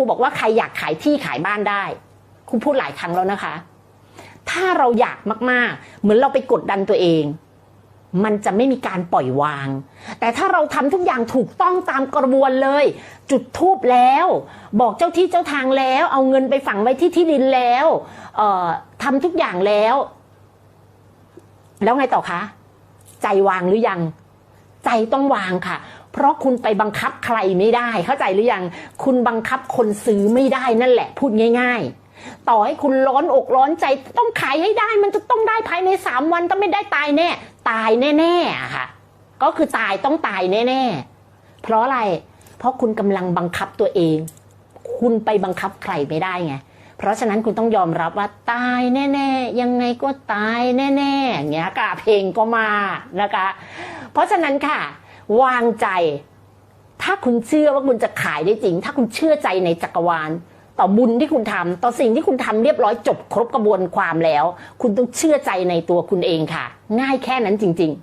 รูบอกว่าใครอยากขายที่ขายบ้านได้ครูพูดหลายครั้งแล้วนะคะ ถ้าเราอยากมากๆ เหมือนเราไปกดดันตัวเอง มันจะไม่มีการปล่อยวาง แต่ถ้าเราทำทุกอย่างถูกต้องตามกระบวนเลย จุดทูบแล้ว บอกเจ้าที่เจ้าทางแล้ว เอาเงินไปฝังไว้ที่ที่ดินแล้วเออทำทุกอย่างแล้ว แล้วไงต่อคะ ใจวางหรือยัง ใจต้องวางค่ะ เพราะคุณไปบังคับใครไม่ได้ เข้าใจหรือยังคุณบังคับคนซื้อไม่ได้นั่นแหละ พูดง่าย ๆ ต่อให้คุณร้อนอกร้อนใจต้องขายให้ได้ มันจะต้องได้ภายในสามวันต้องไม่ได้ตายแน่ ตายแน่ๆอะค่ะ ก็คือตายต้องตายแน่ๆเพราะอะไร เพราะคุณกำลังบังคับตัวเอง คุณไปบังคับใครไม่ได้ไงเพราะฉะนั้นคุณต้องยอมรับว่าตายแน่ ๆ ยังไงก็ตายแน่ๆอย่างเงี้ยกะเพลงก็มานะคะ เพราะฉะนั้นค่ะ วางใจ ถ้าคุณเชื่อว่าคุณจะขายได้จริง ถ้าคุณเชื่อใจในจักรวาล ต่อบุญที่คุณทำต่อสิ่งที่คุณทำเรียบร้อยจบครบกระบวนความแล้ว คุณต้องเชื่อใจในตัวคุณเองค่ะ ง่ายแค่นั้นจริง ๆ